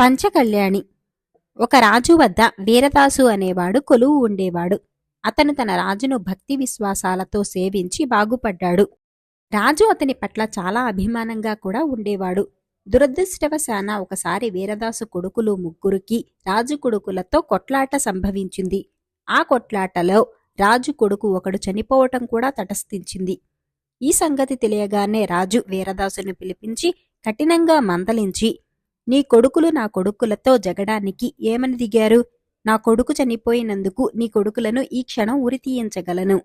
పంచకళ్యాణి. ఒక రాజు వద్ద వీరదాసు అనేవాడు కొలువు ఉండేవాడు. అతను తన రాజును భక్తి విశ్వాసాలతో సేవించి బాగుపడ్డాడు. రాజు అతని పట్ల చాలా అభిమానంగా కూడా ఉండేవాడు. దురదృష్టవశాన ఒకసారి వీరదాసు కొడుకులు ముగ్గురికి రాజు కొడుకులతో కొట్లాట సంభవించింది. ఆ కొట్లాటలో రాజు కొడుకు ఒకడు చనిపోవటం కూడా తటస్థించింది. ఈ సంగతి తెలియగానే రాజు వీరదాసును పిలిపించి కఠినంగా మందలించి నీ కొడుకులు నా కొడుకులతో జగడానికి ఏమని దిగారు? నా కొడుకు చనిపోయినందుకు నీ కొడుకులను ఈ క్షణం ఉరితీయించగలను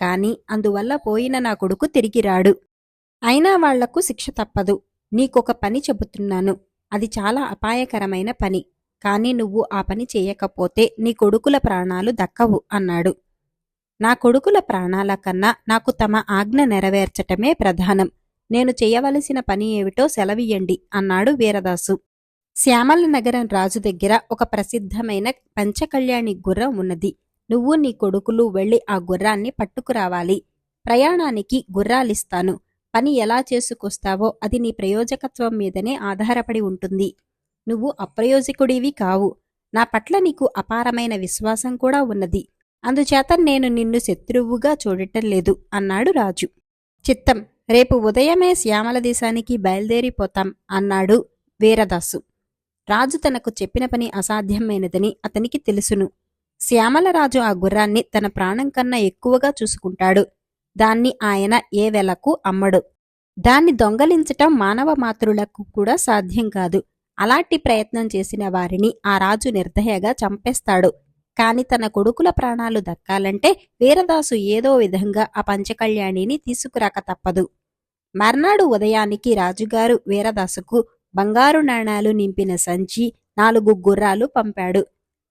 కాని అందువల్ల పోయిన నా కొడుకు తిరిగి రాడు. అయినా వాళ్ళకు శిక్ష తప్పదు. నీకొక పని చెబుతున్నాను. అది చాలా అపాయకరమైన పని. కాని నువ్వు ఆ పని చేయకపోతే నీ కొడుకుల ప్రాణాలు దక్కవు అన్నాడు. నా కొడుకుల ప్రాణాల కన్నా నాకు తమ ఆజ్ఞ నెరవేర్చటమే ప్రధానం. నేను చేయవలసిన పని ఏమిటో సెలవియ్యండి అన్నాడు వీరదాసు. శ్యామల నగరం రాజు దగ్గర ఒక ప్రసిద్ధమైన పంచకళ్యాణి గుర్రం ఉన్నది. నువ్వు నీ కొడుకులు వెళ్ళి ఆ గుర్రాన్ని పట్టుకురావాలి. ప్రయాణానికి గుర్రాలిస్తాను. పని ఎలా చేసుకొస్తావో అది నీ ప్రయోజకత్వం మీదనే ఆధారపడి ఉంటుంది. నువ్వు అప్రయోజకుడివి కావు. నా పట్ల నీకు అపారమైన విశ్వాసం కూడా ఉన్నది. అందుచేత నేను నిన్ను శత్రువుగా చూడటం లేదు అన్నాడు రాజు. చిత్తం రేపు ఉదయమే శ్యామల దేశానికి బయలుదేరిపోతాం అన్నాడు వీరదాసు. రాజు తనకు చెప్పిన పని అసాధ్యమైనదని అతనికి తెలుసును. శ్యామలరాజు ఆ గుర్రాన్ని తన ప్రాణం కన్నా ఎక్కువగా చూసుకుంటాడు. దాన్ని ఆయన ఏ వెలకు అమ్మడు. దాన్ని దొంగలించటం మానవ మాతృలకు కూడా సాధ్యం కాదు. అలాంటి ప్రయత్నం చేసిన వారిని ఆ రాజు నిర్దయగా చంపేస్తాడు. కానీ తన కొడుకుల ప్రాణాలు దక్కాలంటే వీరదాసు ఏదో విధంగా ఆ పంచకళ్యాణిని తీసుకురాక తప్పదు. మర్నాడు ఉదయానికి రాజుగారు వీరదాసుకు బంగారు నాణాలు నింపిన సంచి నాలుగు గుర్రాలు పంపాడు.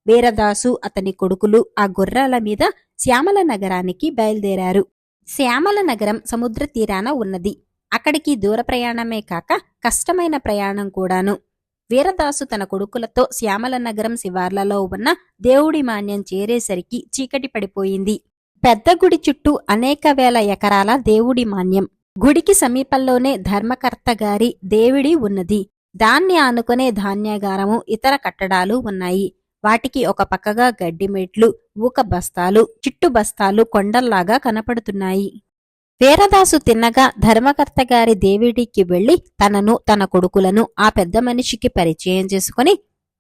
వీరదాసు అతని కొడుకులు ఆ గుర్రాల మీద శ్యామల నగరానికి బయలుదేరారు. శ్యామల నగరం సముద్ర తీరాన ఉన్నది. అక్కడికి దూర ప్రయాణమే కాక కష్టమైన ప్రయాణం కూడాను. వీరదాసు తన కొడుకులతో శ్యామల నగరం శివార్లలో ఉన్న దేవుడి మాన్యం చేరేసరికి చీకటి పడిపోయింది. పెద్ద గుడి చుట్టూ అనేక వేల ఎకరాల దేవుడి మాన్యం. గుడికి సమీపంలోనే ధర్మకర్త గారి దేవుడి ఉన్నది. దాన్ని ఆనుకునే ధాన్యాగారము ఇతర కట్టడాలు ఉన్నాయి. వాటికి ఒక పక్కగా గడ్డిమెట్లు ఊక బస్తాలు చిట్టు బస్తాలు కొండల్లాగా కనపడుతున్నాయి. వీరదాసు తిన్నగా ధర్మకర్త గారి దేవిడికి వెళ్ళి తనను తన కొడుకులను ఆ పెద్ద మనిషికి పరిచయం చేసుకుని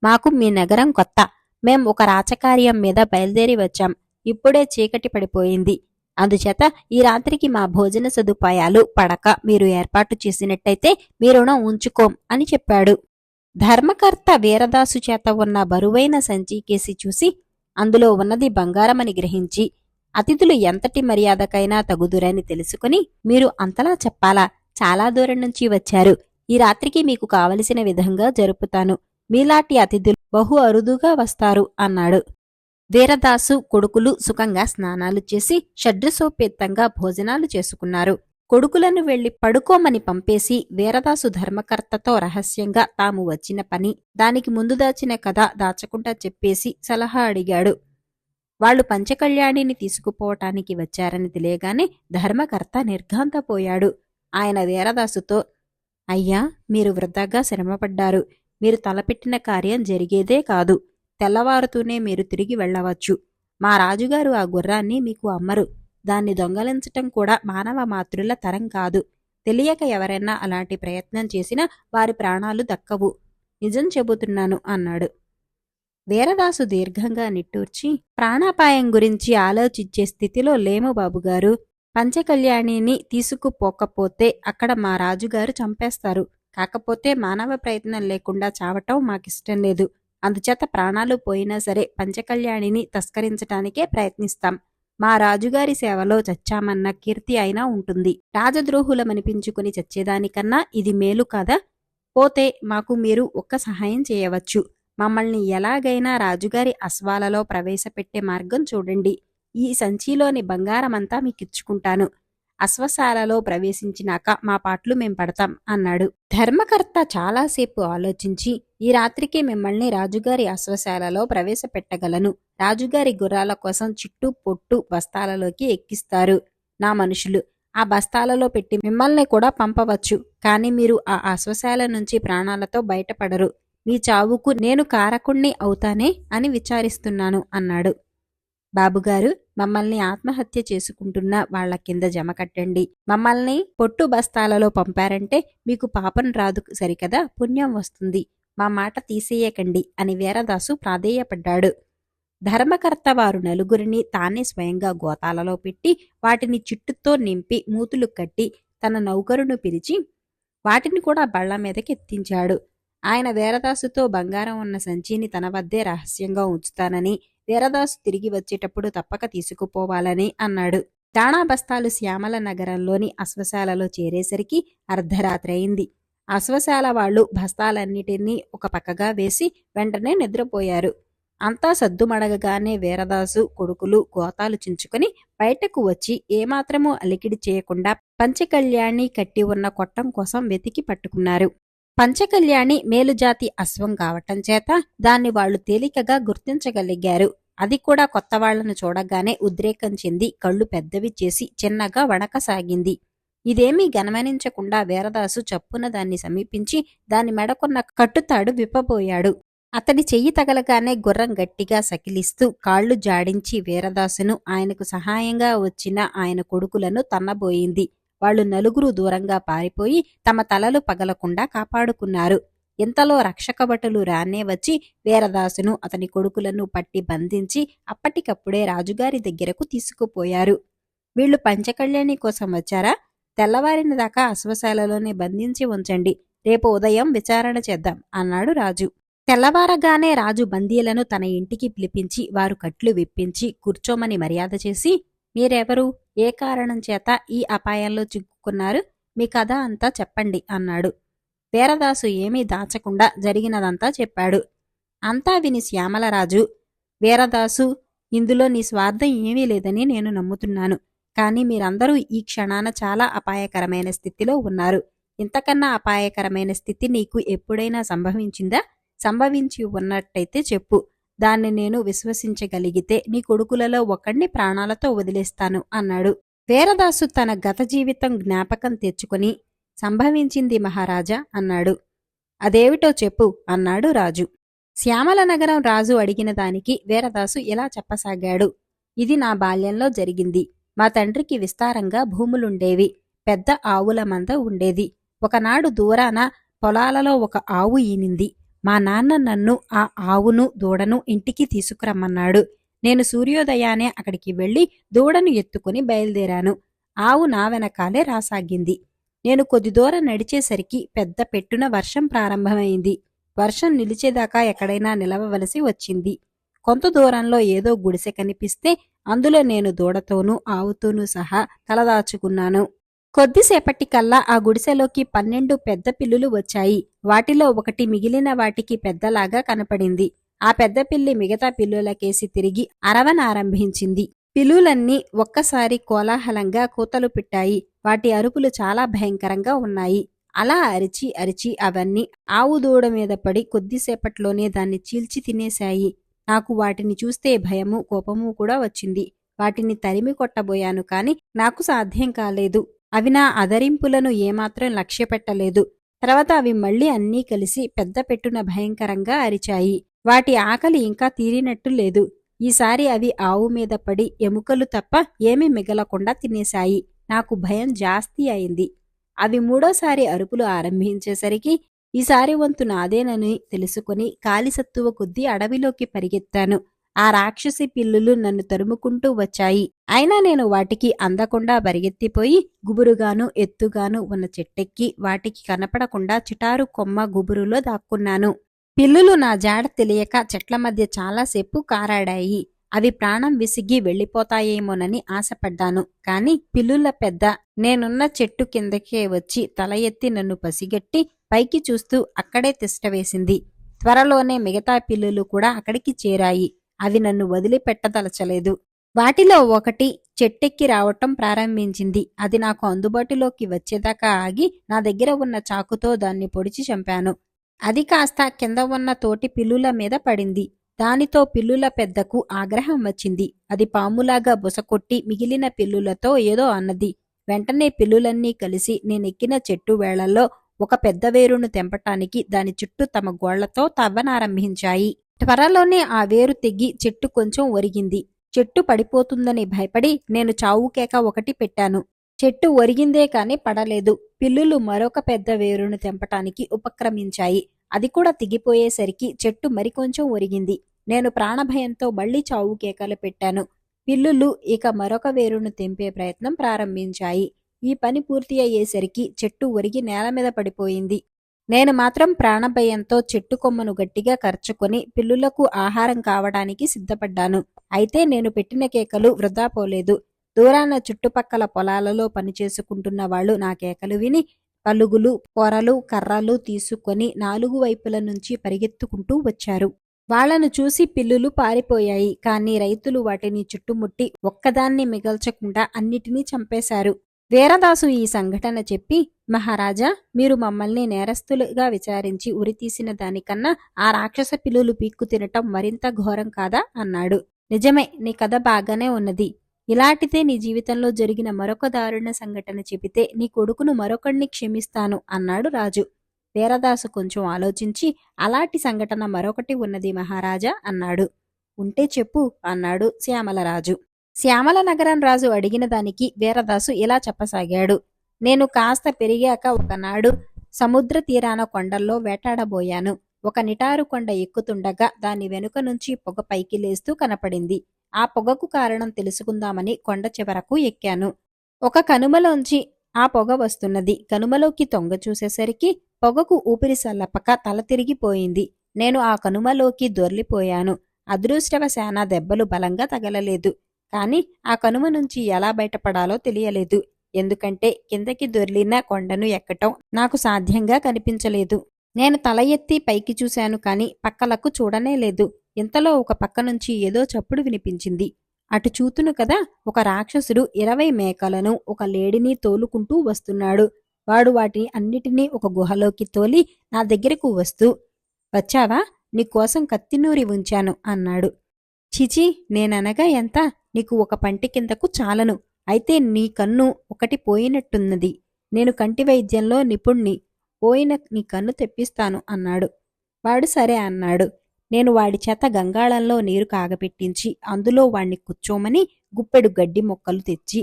మాకు మీ నగరం కొత్త. మేం ఒక రాచకార్యం మీద బయలుదేరి వచ్చాం. ఇప్పుడే చీకటి పడిపోయింది. అందుచేత ఈ రాత్రికి మా భోజన సదుపాయాలు పడక. మీరు ఏర్పాటు చేసినట్టయితే మీ రుణం ఉంచుకోం అని చెప్పాడు. ధర్మకర్త వీరదాసు చేత ఉన్న బరువైన సంచి కేసి చూసి అందులో ఉన్నది బంగారమని గ్రహించి అతిథులు ఎంతటి మర్యాదకైనా తగుదురని తెలుసుకుని మీరు అంతలా చెప్పాలా? చాలా దూరం నుంచి వచ్చారు. ఈ రాత్రికి మీకు కావలసిన విధంగా జరుపుతాను. మీలాంటి అతిథులు బహు అరుదుగా వస్తారు అన్నాడు. వీరదాసు కొడుకులు సుఖంగా స్నానాలు చేసి షడ్రసోపేత్తంగా భోజనాలు చేసుకున్నారు. కొడుకులను వెళ్ళి పడుకోమని పంపేసి వీరదాసు ధర్మకర్తతో రహస్యంగా తాము వచ్చిన పని దానికి ముందు దాచిన కథ దాచకుండా చెప్పేసి సలహా అడిగాడు. వాళ్ళు పంచకళ్యాణిని తీసుకుపోవటానికి వచ్చారని తెలియగానే ధర్మకర్త నిర్ఘాంతపోయాడు. ఆయన వీరదాసుతో అయ్యా మీరు వృధాగా శ్రమపడ్డారు. మీరు తలపెట్టిన కార్యం జరిగేదే కాదు. తెల్లవారుతూనే మీరు తిరిగి వెళ్ళవచ్చు. మా రాజుగారు ఆ గుర్రాన్ని మీకు అమ్మరు. దాన్ని దొంగలించటం కూడా మానవ మాతృల తరం కాదు. తెలియక ఎవరైనా అలాంటి ప్రయత్నం చేసినా వారి ప్రాణాలు దక్కవు. నిజం చెబుతున్నాను అన్నాడు. వీరదాసు దీర్ఘంగా నిట్టూర్చి ప్రాణాపాయం గురించి ఆలోచించే స్థితిలో లేము బాబుగారు. పంచకళ్యాణిని తీసుకుపోకపోతే అక్కడ మా రాజుగారు చంపేస్తారు. కాకపోతే మానవ ప్రయత్నం లేకుండా చావటం మాకిష్టం లేదు. అందుచేత ప్రాణాలు పోయినా సరే పంచకళ్యాణిని తస్కరించటానికే ప్రయత్నిస్తాం. మా రాజుగారి సేవలో చచ్చామన్న కీర్తి అయినా ఉంటుంది. రాజద్రోహులమనిపించుకుని చచ్చేదానికన్నా ఇది మేలు కాదా? పోతే మాకు మీరు ఒక్క సహాయం చేయవచ్చు. మమ్మల్ని ఎలాగైనా రాజుగారి అశ్వాలలో ప్రవేశపెట్టే మార్గం చూడండి. ఈ సంచిలోని బంగారమంతా మీకిచ్చుకుంటాను. అశ్వశాలలో ప్రవేశించినాక మా పాటలు మేం పడతాం అన్నాడు. ధర్మకర్త చాలాసేపు ఆలోచించి ఈ రాత్రికి మిమ్మల్ని రాజుగారి అశ్వశాలలో ప్రవేశపెట్టగలను. రాజుగారి గుర్రాల కోసం చిట్టు పొట్టు బస్తాలలోకి ఎక్కిస్తారు నా మనుషులు. ఆ బస్తాలలో పెట్టి మిమ్మల్ని కూడా పంపవచ్చు. కానీ మీరు ఆ అశ్వశాల నుంచి ప్రాణాలతో బయటపడరు. మీ చావుకు నేను కారకుణ్ణి అవుతానే అని విచారిస్తున్నాను అన్నాడు. బాబుగారు మమ్మల్ని ఆత్మహత్య చేసుకుంటున్న వాళ్ళ కింద జమ కట్టండి. మమ్మల్ని పొట్టు బస్తాలలో పంపారంటే మీకు పాపం రాదు సరికదా? పుణ్యం వస్తుంది. మా మాట తీసేయకండి అని వీరదాసు ప్రాధేయపడ్డాడు. ధర్మకర్త వారు నలుగురిని తానే స్వయంగా గోతాలలో పెట్టి వాటిని చిట్టుతో నింపి మూతులు కట్టి తన నౌకరును పిలిచి వాటిని కూడా బళ్ళ మీదకి ఎత్తించాడు ఆయన వీరదాసుతో బంగారం ఉన్న సంచిని తన వద్దే రహస్యంగా ఉంచుతానని వీరదాసు తిరిగి వచ్చేటప్పుడు తప్పక తీసుకుపోవాలని అన్నాడు. దాణా బస్తాలు శ్యామల నగరంలోని అశ్వశాలలో చేరేసరికి అర్ధరాత్రి అయింది అశ్వశాల వాళ్ళు బస్తాలన్నిటినీ ఒక పక్కగా వేసి వెంటనే నిద్రపోయారు. అంతా సద్దుమడగగానే వీరదాసు కొడుకులు గోతాలు చించుకొని బయటకు వచ్చి ఏమాత్రమూ అలికిడి చేయకుండా పంచకళ్యాణి కట్టి ఉన్న కొట్టం కోసం వెతికి పట్టుకున్నారు. పంచకళ్యాణి మేలుజాతి అశ్వం కావటం చేత దాన్ని వాళ్ళు తేలికగా గుర్తించగలిగారు. అది కూడా కొత్త వాళ్ళను చూడగానే ఉద్రేకం చెంది కళ్ళు పెద్దవి చేసి చిన్నగా వణకసాగింది. ఇదేమీ గమనించకుండా వీరదాసు చప్పున దాన్ని సమీపించి దాని మెడకున్న కట్టుతాడు విప్పబోయాడు. అతడి చెయ్యి తగలగానే గుర్రం గట్టిగా సకిలిస్తూ కాళ్ళు జాడించి వీరదాసును ఆయనకు సహాయంగా వచ్చిన ఆయన కొడుకులను తన్నబోయింది. వాళ్ళు నలుగురు దూరంగా పారిపోయి తమ తలలు పగలకుండా కాపాడుకున్నారు. ఇంతలో రక్షకభటులు రానే వచ్చి వీరదాసును అతని కొడుకులను పట్టి బంధించి అప్పటికప్పుడే రాజుగారి దగ్గరకు తీసుకుపోయారు. వీళ్ళు పంచకళ్యాణి కోసం వచ్చారా? తెల్లవారిన దాకా అశ్వశాలలోనే బంధించి ఉంచండి. రేపు ఉదయం విచారణ చేద్దాం అన్నాడు రాజు. తెల్లవారగానే రాజు బందీలను తన ఇంటికి పిలిపించి వారు కట్లు విప్పించి కూర్చోమని మర్యాద చేసి మీరెవరు? ఏ కారణం చేత ఈ అపాయంలో చిక్కుకున్నారు? మీ కథ అంతా చెప్పండి అన్నాడు. వీరదాసు ఏమీ దాచకుండా జరిగినదంతా చెప్పాడు. అంతా విని శ్యామలరాజు వీరదాసు ఇందులో నీ స్వార్థం ఏమీ లేదని నేను నమ్ముతున్నాను. కానీ మీరందరూ ఈ క్షణాన చాలా అపాయకరమైన స్థితిలో ఉన్నారు. ఇంతకన్నా అపాయకరమైన స్థితి నీకు ఎప్పుడైనా సంభవించిందా? సంభవించి ఉన్నట్టయితే చెప్పు. దాన్ని నేను విశ్వసించగలిగితే నీ కొడుకులలో ఒకణ్ణి ప్రాణాలతో వదిలేస్తాను అన్నాడు. వీరదాసు తన గత జీవితం జ్ఞాపకం తెచ్చుకుని సంభవించింది మహారాజా అన్నాడు. అదేమిటో చెప్పు అన్నాడు రాజు. శ్యామల నగరం రాజు అడిగిన దానికి వీరదాసు ఇలా చెప్పసాగాడు. ఇది నా బాల్యంలో జరిగింది. మా తండ్రికి విస్తారంగా భూములుండేవి. పెద్ద ఆవుల మంద ఉండేది. ఒకనాడు దూరాన పొలాలలో ఒక ఆవు ఈనింది. మా నాన్న నన్ను ఆ ఆవును దూడను ఇంటికి తీసుకురమ్మన్నాడు. నేను సూర్యోదయానే అక్కడికి వెళ్ళి దూడను ఎత్తుకుని బయలుదేరాను. ఆవు నా వెనకాలే రాసాగింది. నేను కొద్ది దూరం నడిచేసరికి పెద్ద పెట్టున వర్షం ప్రారంభమైంది. వర్షం నిలిచేదాకా ఎక్కడైనా నిలవవలసి వచ్చింది. కొంత దూరంలో ఏదో గుడిసె కనిపిస్తే అందులో నేను దూడతోనూ ఆవుతోనూ సహా తలదాచుకున్నాను. కొద్దిసేపటికల్లా ఆ గుడిసెలోకి పన్నెండు పెద్ద పిల్లులు వచ్చాయి. వాటిలో ఒకటి మిగిలిన వాటికి పెద్దలాగా కనపడింది. ఆ పెద్ద పిల్లి మిగతా పిల్లులకేసి తిరిగి అరవనారంభించింది పిల్లులన్నీ ఒక్కసారి కోలాహలంగా కూతలు పెట్టాయి. వాటి అరుపులు చాలా భయంకరంగా ఉన్నాయి. అలా అరిచి అరిచి అవన్నీ ఆవు దూడ మీద పడి కొద్దిసేపట్లోనే దాన్ని చీల్చి తినేశాయి. నాకు వాటిని చూస్తే భయము కోపము కూడా వచ్చింది. వాటిని తరిమి కొట్టబోయాను కాని నాకు సాధ్యం కాలేదు. అవి నా అదరింపులను ఏమాత్రం లక్ష్యపెట్టలేదు. తర్వాత అవి మళ్ళీ అన్నీ కలిసి పెద్ద పెట్టున భయంకరంగా అరిచాయి. వాటి ఆకలి ఇంకా తీరినట్టు లేదు. ఈసారి అవి ఆవు మీద పడి ఎముకలు తప్ప ఏమీ మిగలకుండా తినేశాయి. నాకు భయం జాస్తి అయింది. అవి మూడోసారి అరుపులు ఆరంభించేసరికి ఈసారి వంతు నాదేనని తెలుసుకుని కాలిసత్తువ కొద్దీ అడవిలోకి పరిగెత్తాను. ఆ రాక్షసి పిల్లులు నన్ను తరుముకుంటూ వచ్చాయి. అయినా నేను వాటికి అందకుండా పరిగెత్తిపోయి గుబురుగాను ఎత్తుగాను ఉన్న చెట్టెక్కి వాటికి కనపడకుండా చిటారు కొమ్మ గుబురులో దాక్కున్నాను. పిల్లులు నా జాడ తెలియక చెట్ల మధ్య చాలాసేపు కారాడాయి. అవి ప్రాణం విసిగి వెళ్ళిపోతాయేమోనని ఆశపడ్డాను. కాని పిల్లుల పెద్ద నేనున్న చెట్టు కిందకే వచ్చి తల ఎత్తి నన్ను పసిగట్టి పైకి చూస్తూ అక్కడే తిష్టవేసింది త్వరలోనే మిగతా పిల్లులు కూడా అక్కడికి చేరాయి. అవి నన్ను వదిలిపెట్టదలచలేదు. వాటిలో ఒకటి చెట్టెక్కి రావటం ప్రారంభించింది. అది నాకు అందుబాటులోకి వచ్చేదాకా ఆగి నా దగ్గర ఉన్న చాకుతో దాన్ని పొడిచి చంపాను. అది కాస్త కింద ఉన్న తోటి పిల్లుల మీద పడింది. దానితో పిల్లుల పెద్దకు ఆగ్రహం వచ్చింది. అది పాములాగా బుసకొట్టి మిగిలిన పిల్లులతో ఏదో అన్నది. వెంటనే పిల్లులన్నీ కలిసి నేనెక్కిన చెట్టు వేళల్లో ఒక పెద్ద వేరును తెంపటానికి దాని చుట్టూ తమ గోళ్ళతో తవ్వనారంభించాయి. త్వరలోనే ఆ వేరు తెగి చెట్టు కొంచెం ఒరిగింది. చెట్టు పడిపోతుందని భయపడి నేను చావు కేక ఒకటి పెట్టాను. చెట్టు ఒరిగిందే కాని పడలేదు. పిల్లులు మరొక పెద్ద వేరును తెంపటానికి ఉపక్రమించాయి. అది కూడా తిగిపోయేసరికి చెట్టు మరికొంచెం ఒరిగింది. నేను ప్రాణభయంతో మళ్ళీ చావు కేకలు పెట్టాను. పిల్లులు ఇక మరొక వేరును తెంపే ప్రయత్నం ప్రారంభించాయి. ఈ పని పూర్తి అయ్యేసరికి చెట్టు ఒరిగి నేల మీద పడిపోయింది. నేను మాత్రం ప్రాణభయంతో చెట్టు కొమ్మను గట్టిగా కరుచుకొని పిల్లులకు ఆహారం కావడానికి సిద్ధపడ్డాను. అయితే నేను పెట్టిన కేకలు వృధా పోలేదు. దూరాన చుట్టుపక్కల పొలాలలో పనిచేసుకుంటున్న వాళ్ళు నా కేకలు విని పలుగులు పొరలు కర్రలు తీసుకొని నాలుగు వైపుల నుంచి పరిగెత్తుకుంటూ వచ్చారు. వాళ్ళను చూసి పిల్లులు పారిపోయాయి. కానీ రైతులు వాటిని చుట్టుముట్టి ఒక్కదాన్ని మిగల్చకుండా అన్నిటినీ చంపేశారు. వీరదాసు ఈ సంఘటన చెప్పి మహారాజా మీరు మమ్మల్ని నేరస్తులుగా విచారించి ఉరితీసిన దానికన్నా ఆ రాక్షస పిల్లులు పీక్కు తినటం మరింత ఘోరం కాదా? అన్నాడు. నిజమే నీ కథ బాగానే ఉన్నది. ఇలాంటిదే నీ జీవితంలో జరిగిన మరొక దారుణ సంఘటన చెబితే నీ కొడుకును మరొకడిని క్షమిస్తాను అన్నాడు రాజు. వీరదాసు కొంచెం ఆలోచించి అలాంటి సంఘటన మరొకటి ఉన్నది మహారాజా అన్నాడు. ఉంటే చెప్పు అన్నాడు శ్యామలరాజు. శ్యామల నగరం రాజు అడిగిన దానికి వీరదాసు ఇలా చెప్పసాగాడు. నేను కాస్త పెరిగాక ఒకనాడు సముద్ర తీరాన కొండల్లో వేటాడబోయాను. ఒక నిటారు కొండ ఎక్కుతుండగా దాని వెనుక నుంచి పొగ పైకి లేస్తూ కనపడింది. ఆ పొగకు కారణం తెలుసుకుందామని కొండ చివరకు ఎక్కాను. ఒక కనుమలోంచి ఆ పొగ వస్తున్నది. కనుమలోకి తొంగ చూసేసరికి పొగకు ఊపిరి సల్లపక తల తిరిగిపోయింది. నేను ఆ కనుమలోకి దొర్లిపోయాను. అదృష్టవశాన దెబ్బలు బలంగా తగలలేదు. కానీ ఆ కనుమ నుంచి ఎలా బయటపడాలో తెలియలేదు. ఎందుకంటే కిందకి దొర్లిన కొండను ఎక్కటం నాకు సాధ్యంగా కనిపించలేదు. నేను తల ఎత్తి పైకి చూశాను కాని పక్కలకు చూడనే లేదు. ఇంతలో ఒక పక్క నుంచి ఏదో చప్పుడు వినిపించింది. అటు చూతును కదా ఒక రాక్షసుడు ఇరవై మేకలను ఒక లేడిని తోలుకుంటూ వస్తున్నాడు. వాడు వాటిని అన్నిటినీ ఒక గుహలోకి తోలి నా దగ్గరకు వస్తూ వచ్చావా? నీకోసం కత్తినూరి ఉంచాను అన్నాడు. చిచి నేననగా ఎంత? నీకు ఒక పంటి కిందకు చాలను. అయితే నీ కన్ను ఒకటి పోయినట్టున్నది. నేను కంటి వైద్యంలో నిపుణ్ణి. పోయిన నీ కన్ను తెప్పిస్తాను అన్నాడు. వాడు సరే అన్నాడు. నేను వాడి చేత గంగాళంలో నీరు కాగపెట్టించి అందులో వాణ్ణి కూర్చోమని గుప్పెడు గడ్డి మొక్కలు తెచ్చి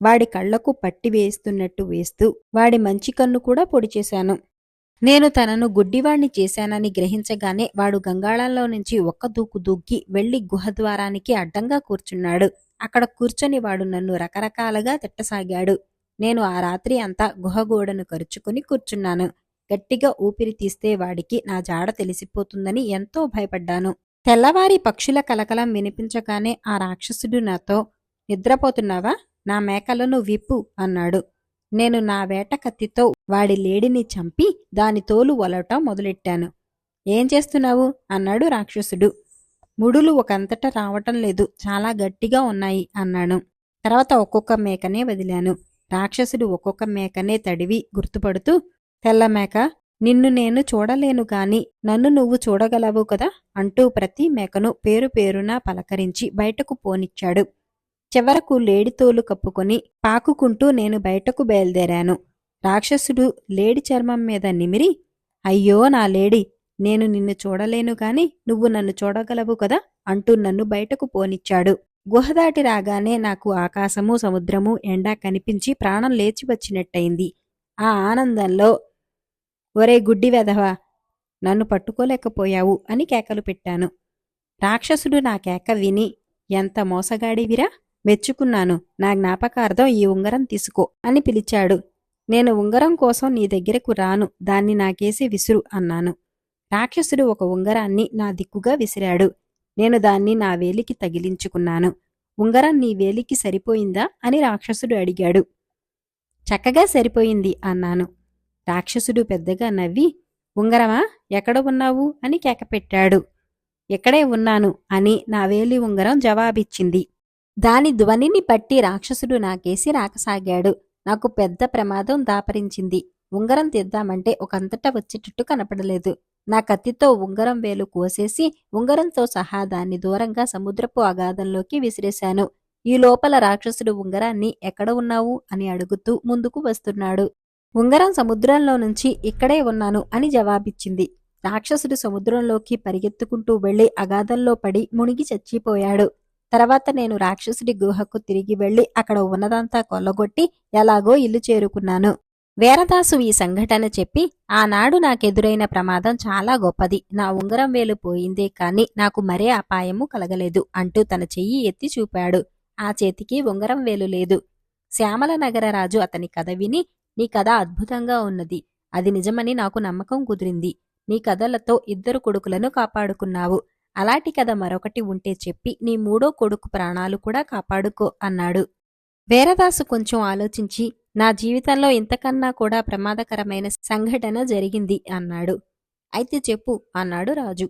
వాడి కళ్ళకు పట్టి వేస్తున్నట్టు వేస్తూ వాడి మంచి కన్ను కూడా పొడి చేశాను. నేను తనను గుడ్డివాణ్ణి చేశానని గ్రహించగానే వాడు గంగాళంలో నుంచి ఒక్క దూకు దూకి వెళ్ళి గుహద్వారానికి అడ్డంగా కూర్చున్నాడు. అక్కడ కూర్చొని వాడు నన్ను రకరకాలుగా తిట్టసాగాడు. నేను ఆ రాత్రి అంతా గుహగోడను కరుచుకుని కూర్చున్నాను. గట్టిగా ఊపిరి తీస్తే వాడికి నా జాడ తెలిసిపోతుందని ఎంతో భయపడ్డాను. తెల్లవారి పక్షుల కలకలం వినిపించగానే ఆ రాక్షసుడు నాతో నిద్రపోతున్నావా? నా మేకలను విప్పు అన్నాడు. నేను నా వేట కత్తితో వాడి లేడిని చంపి దాని తోలు వలటం మొదలెట్టాను. ఏం చేస్తున్నావు? అన్నాడు రాక్షసుడు. ముడులు ఒకంతట రావటం లేదు. చాలా గట్టిగా ఉన్నాయి అన్నాను. తర్వాత ఒక్కొక్క మేకనే వదిలాను. రాక్షసుడు ఒక్కొక్క మేకనే తడివి గుర్తుపడుతూ తెల్ల మేక నిన్ను నేను చూడలేను కాని నన్ను నువ్వు చూడగలవు కదా అంటూ ప్రతి మేకను పేరు పేరున పలకరించి బయటకు పోనిచ్చాడు. చివరకు లేడితోలు కప్పుకొని పాకుకుంటూ నేను బయటకు బయలుదేరాను. రాక్షసుడు లేడి చర్మం మీద నిమిరి అయ్యో నా లేడి నేను నిన్ను చూడలేను గాని నువ్వు నన్ను చూడగలవు కదా అంటూ నన్ను బయటకు పోనిచ్చాడు. గుహ దాటి రాగానే నాకు ఆకాశము సముద్రము ఎండా కనిపించి ప్రాణం లేచి వచ్చినట్టయింది. ఆ ఆనందంలో ఒరే గుడ్డి వెధవా నన్ను పట్టుకోలేకపోయావు అని కేకలు పెట్టాను. రాక్షసుడు నా కేక విని ఎంత మోసగాడివిరా మెచ్చుకున్నాను నా జ్ఞాపకార్థం ఈ ఉంగరం తీసుకో అని పిలిచాడు. నేను ఉంగరం కోసం నీ దగ్గరకు రాను దాన్ని నాకేసి విసురు అన్నాను. రాక్షసుడు ఒక ఉంగరాన్ని నా దిక్కుగా విసిరాడు. నేను దాన్ని నా వేలికి తగిలించుకున్నాను. ఉంగరం నీ వేలికి సరిపోయిందా? అని రాక్షసుడు అడిగాడు. చక్కగా సరిపోయింది అన్నాను. రాక్షసుడు పెద్దగా నవ్వి ఉంగరమా? ఎక్కడ ఉన్నావు? అని కేకపెట్టాడు. ఎక్కడే ఉన్నాను? అని నా వేలి ఉంగరం జవాబిచ్చింది. దాని ధ్వనిని బట్టి రాక్షసుడు నాకేసి రాకసాగాడు. నాకు పెద్ద ప్రమాదం దాపరించింది. ఉంగరం తీద్దామంటే ఒకంతటా వచ్చేటట్టు కనపడలేదు. నా కత్తితో ఉంగరం వేలు కోసేసి ఉంగరంతో సహా దాన్ని దూరంగా సముద్రపు అగాధంలోకి విసిరేశాను. ఈ లోపల రాక్షసుడు ఉంగరాన్ని ఎక్కడ ఉన్నావు? అని అడుగుతూ ముందుకు వస్తున్నాడు. ఉంగరం సముద్రంలో నుంచి ఇక్కడే ఉన్నాను అని జవాబిచ్చింది. రాక్షసుడు సముద్రంలోకి పరిగెత్తుకుంటూ వెళ్ళి అగాధంలో పడి మునిగి చచ్చిపోయాడు. తర్వాత నేను రాక్షసుడి గుహకు తిరిగి వెళ్ళి అక్కడ ఉన్నదంతా కొల్లగొట్టి ఎలాగో ఇల్లు చేరుకున్నాను. వీరదాసు ఈ సంఘటన చెప్పి ఆనాడు నాకెదురైన ప్రమాదం చాలా గొప్పది. నా ఉంగరం వేలు పోయిందే కాని నాకు మరే అపాయము కలగలేదు అంటూ తన చెయ్యి ఎత్తి చూపాడు. ఆ చేతికి ఉంగరం వేలు లేదు. శ్యామల నగర రాజు అతని కథ విని నీ కథ అద్భుతంగా ఉన్నది. అది నిజమని నాకు నమ్మకం కుదిరింది. నీ కథలతో ఇద్దరు కొడుకులను కాపాడుకున్నావు. అలాంటి కథ మరొకటి ఉంటే చెప్పి నీ మూడో కొడుకు ప్రాణాలు కూడా కాపాడుకో అన్నాడు. వీరదాసు కొంచెం ఆలోచించి నా జీవితంలో ఇంతకన్నా కూడా ప్రమాదకరమైన సంఘటన జరిగింది అన్నాడు. అయితే చెప్పు అన్నాడు రాజు.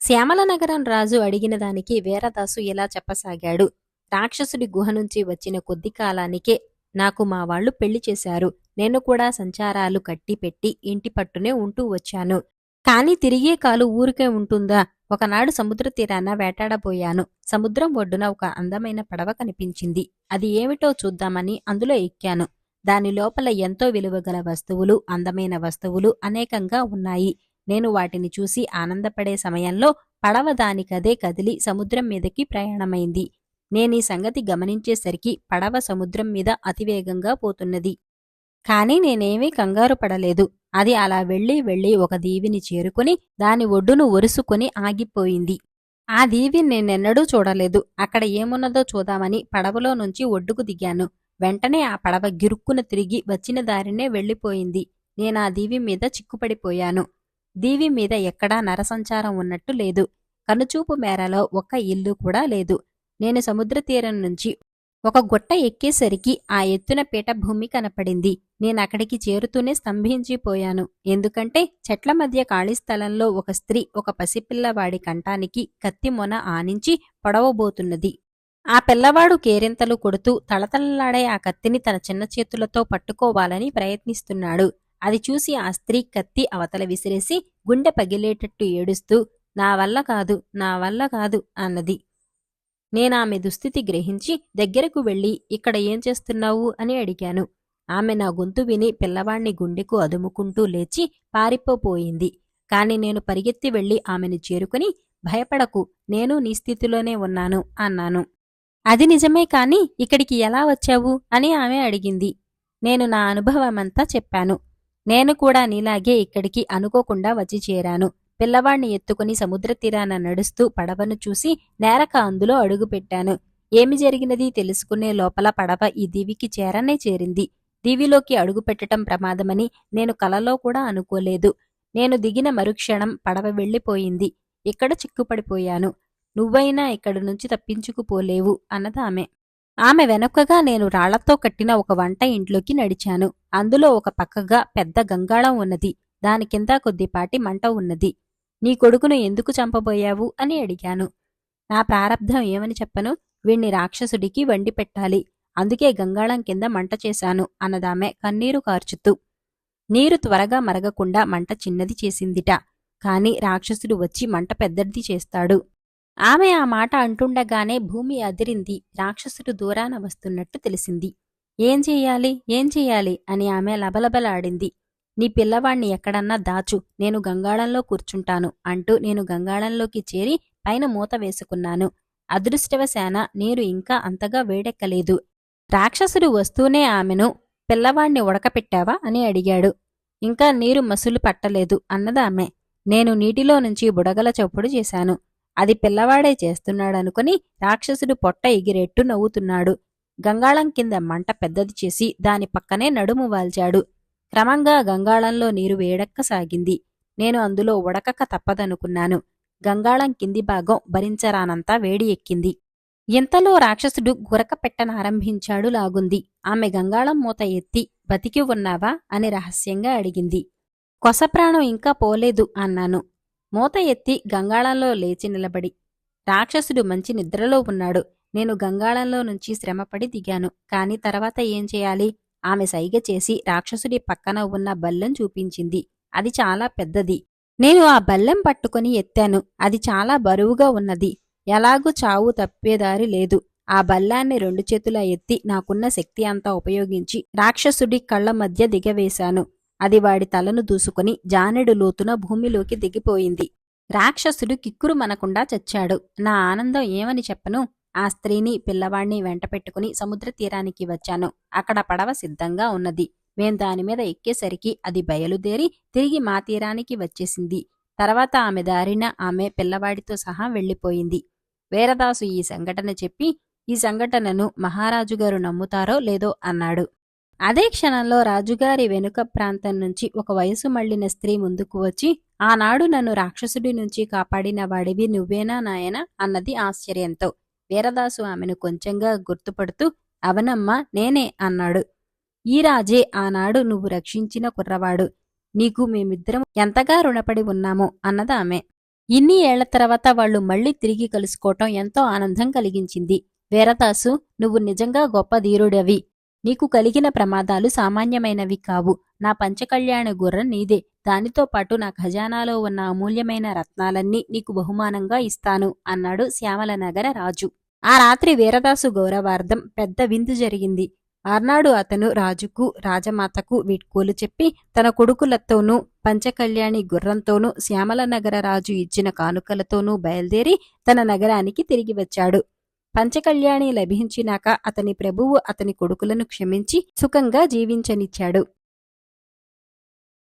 శ్యామల నగరం రాజు అడిగిన దానికి వీరదాసు ఇలా చెప్పసాగాడు. రాక్షసుడి గుహ నుంచి వచ్చిన కొద్ది కాలానికే నాకు మా వాళ్ళు పెళ్ళి చేశారు. నేను కూడా సంచారాలు కట్టి పెట్టి ఇంటి పట్టునే ఉంటూ వచ్చాను. కాని తిరిగే కాలు ఊరికే ఉంటుందా? ఒకనాడు సముద్ర తీరాన వేటాడబోయాను. సముద్రం ఒడ్డున ఒక అందమైన పడవ కనిపించింది. అది ఏమిటో చూద్దామని అందులో ఎక్కాను. దాని లోపల ఎంతో విలువగల వస్తువులు అందమైన వస్తువులు అనేకంగా ఉన్నాయి. నేను వాటిని చూసి ఆనందపడే సమయంలో పడవ దానికదే కదిలి సముద్రం మీదకి ప్రయాణమైంది. నేనీ సంగతి గమనించేసరికి పడవ సముద్రం మీద అతివేగంగా పోతున్నది. కానీ నేనేమీ కంగారు పడలేదు. అది అలా వెళ్ళి వెళ్ళి ఒక దీవిని చేరుకుని దాని ఒడ్డును ఒరుసుకొని ఆగిపోయింది. ఆ దీవి నేనెన్నడూ చూడలేదు. అక్కడ ఏమున్నదో చూద్దామని పడవలో నుంచి ఒడ్డుకు దిగాను. వెంటనే ఆ పడవ గిరుక్కున తిరిగి వచ్చిన దారినే వెళ్ళిపోయింది. నేను ఆ దీవి మీద చిక్కుపడిపోయాను. దీవి మీద ఎక్కడా నరసంచారం ఉన్నట్టు లేదు. కనుచూపు మేరలో ఒక్క ఇల్లు కూడా లేదు. నేను సముద్ర తీరం నుంచి ఒక గుట్ట ఎక్కేసరికి ఆ ఎత్తున పీఠభూమి కనపడింది. నేనక్కడికి చేరుతూనే స్తంభించిపోయాను. ఎందుకంటే చెట్ల మధ్య ఖాళీ స్థలంలో ఒక స్త్రీ ఒక పసిపిల్లవాడి కంఠానికి కత్తి మొన ఆనించి పొడవబోతున్నది. ఆ పిల్లవాడు కేరింతలు కొడుతూ తళతళలాడే ఆ కత్తిని తన చిన్న చేతులతో పట్టుకోవాలని ప్రయత్నిస్తున్నాడు. అది చూసి ఆ స్త్రీ కత్తి అవతల విసిరేసి గుండె పగిలేటట్టు ఏడుస్తూ నా వల్ల కాదు నా వల్ల కాదు అన్నది. నేనామె దుస్థితి గ్రహించి దగ్గరకు వెళ్ళి ఇక్కడ ఏం చేస్తున్నావు? అని అడిగాను. ఆమె నా గొంతు విని పిల్లవాణ్ణి గుండెకు అదుముకుంటూ లేచి పారిపోపోయింది కాని నేను పరిగెత్తి వెళ్ళి ఆమెను చేరుకుని భయపడకు నేను నీ స్థితిలోనే ఉన్నాను అన్నాను. అది నిజమే కాని ఇక్కడికి ఎలా వచ్చావు? అని ఆమె అడిగింది. నేను నా అనుభవమంతా చెప్పాను. నేను కూడా నీలాగే ఇక్కడికి అనుకోకుండా వచ్చి చేరాను. పిల్లవాణ్ణి ఎత్తుకుని సముద్ర తీరాన నడుస్తూ పడవను చూసి నేరక అందులో అడుగుపెట్టాను. ఏమి జరిగినది తెలుసుకునే లోపల పడవ ఈ దీవికి చేరనే చేరింది. టీవీలోకి అడుగుపెట్టడం ప్రమాదమని నేను కలలో కూడా అనుకోలేదు. నేను దిగిన మరుక్షణం పడవ వెళ్ళిపోయింది. ఇక్కడ చిక్కుపడిపోయాను? నువ్వైనా ఇక్కడి నుంచి తప్పించుకుపోలేవు అన్నదామె ఆమె. వెనుకగా నేను రాళ్ళతో కట్టిన ఒక వంట ఇంట్లోకి నడిచాను. అందులో ఒక పక్కగా పెద్ద గంగాళం ఉన్నది. దాని కింద కొద్దిపాటి మంట ఉన్నది. నీ కొడుకును ఎందుకు చంపబోయావు అని అడిగాను. నా ప్రారబ్ధం ఏమని చెప్పను? వీణ్ణి రాక్షసుడికి వండి పెట్టాలి అందుకే గంగాళం కింద మంట చేశాను అన్నదామె కన్నీరు కార్చుతూ. నీరు త్వరగా మరగకుండా మంట చిన్నది చేసిందిట. కాని రాక్షసుడు వచ్చి మంట పెద్దది చేస్తాడు. ఆమె ఆ మాట అంటుండగానే భూమి అదిరింది. రాక్షసుడు దూరాన వస్తున్నట్టు తెలిసింది. ఏం చెయ్యాలి ఏం చెయ్యాలి అని ఆమె లబలబలాడింది. నీ పిల్లవాణ్ణి ఎక్కడన్నా దాచు. నేను గంగాళంలో కూర్చుంటాను అంటూ నేను గంగాళంలోకి చేరి పైన మూత వేసుకున్నాను. అదృష్టవశాన నీరు ఇంకా అంతగా వేడెక్కలేదు. రాక్షసుడు వస్తూనే ఆమెను పిల్లవాణ్ణి ఉడకపెట్టావా అని అడిగాడు. ఇంకా నీరు మసులు పట్టలేదు అన్నదామె. నేను నీటిలో నుంచి బుడగల చప్పుడు చేశాను. అది పిల్లవాడే చేస్తున్నాడనుకుని రాక్షసుడు పొట్ట ఎగిరెట్టు నవ్వుతున్నాడు. గంగాళం కింద మంట పెద్దది చేసి దాని పక్కనే నడుము వాల్చాడు. క్రమంగా గంగాళంలో నీరు వేడెక్కసాగింది. నేను అందులో ఉడకక తప్పదనుకున్నాను. గంగాళం కింది భాగం భరించరానంతా వేడి ఎక్కింది. ఇంతలో రాక్షసుడు గురక పెట్టనారంభించాడు లాగుంది. ఆమె గంగాళం మూత ఎత్తి బతికి ఉన్నావా? అని రహస్యంగా అడిగింది. కొసప్రాణం ఇంకా పోలేదు అన్నాను. మూత ఎత్తి గంగాళంలో లేచి నిలబడి. రాక్షసుడు మంచి నిద్రలో ఉన్నాడు. నేను గంగాళంలో నుంచి శ్రమపడి దిగాను. కాని తర్వాత ఏం చేయాలి? ఆమె సైగ చేసి రాక్షసుడి పక్కన ఉన్న బల్లెం చూపించింది. అది చాలా పెద్దది. నేను ఆ బల్లెం పట్టుకుని ఎత్తాను. అది చాలా బరువుగా ఉన్నది. ఎలాగూ చావు తప్పేదారి లేదు. ఆ బల్లాన్ని రెండు చేతులా ఎత్తి నాకున్న శక్తి అంతా ఉపయోగించి రాక్షసుడి కళ్ళ మధ్య దిగవేశాను. అది వాడి తలను దూసుకుని జానెడు లోతున భూమిలోకి దిగిపోయింది. రాక్షసుడు కిక్కురు మనకుండా చచ్చాడు. నా ఆనందం ఏమని చెప్పను? ఆ స్త్రీని పిల్లవాణ్ణి వెంట పెట్టుకుని సముద్ర తీరానికి వచ్చాను. అక్కడ పడవ సిద్ధంగా ఉన్నది. మేం దాని మీద ఎక్కేసరికి అది బయలుదేరి తిరిగి మా తీరానికి వచ్చేసింది. తర్వాత ఆమె దారిన ఆమె పిల్లవాడితో సహా వెళ్ళిపోయింది. వీరదాసు ఈ సంఘటన చెప్పి ఈ సంఘటనను మహారాజుగారు నమ్ముతారో లేదో అన్నాడు. అదే క్షణంలో రాజుగారి వెనుక ప్రాంతం నుంచి ఒక వయసు మళ్ళిన స్త్రీ ముందుకు వచ్చి ఆనాడు నన్ను రాక్షసుడి నుంచి కాపాడిన వాడివి నువ్వేనా నాయన? అన్నది ఆశ్చర్యంతో. వీరదాసు ఆమెను కొంచెంగా గుర్తుపడుతూ అవనమ్మా నేనే అన్నాడు. ఈ రాజే ఆనాడు నువ్వు రక్షించిన కుర్రవాడు. నీకు మేమిద్దరం ఎంతగా రుణపడి ఉన్నామో అన్నదామె ఇన్ని ఏళ్ళ తర్వాత వాళ్ళు మళ్ళీ తిరిగి కలుసుకోవటం ఎంతో ఆనందం కలిగించింది. వీరదాసు నువ్వు నిజంగా గొప్ప ధీరుడవి. నీకు కలిగిన ప్రమాదాలు సామాన్యమైనవి కావు. నా పంచకళ్యాణ గుర్రం నీదే. దానితో పాటు నా ఖజానాలో ఉన్న అమూల్యమైన రత్నాలన్నీ నీకు బహుమానంగా ఇస్తాను అన్నాడు శ్యామలనగర రాజు. ఆ రాత్రి వీరదాసు గౌరవార్థం పెద్ద విందు జరిగింది. ఆర్నాడు అతను రాజుకు రాజమాతకు వీడ్కోలు చెప్పి తన కొడుకులతోనూ పంచకళ్యాణి గుర్రంతోనూ శ్యామల నగర రాజు ఇచ్చిన కానుకలతోనూ బయలుదేరి తన నగరానికి తిరిగి వచ్చాడు. పంచకళ్యాణి లభించినాక అతని ప్రభువు అతని కొడుకులను క్షమించి సుఖంగా జీవించనిచ్చాడు.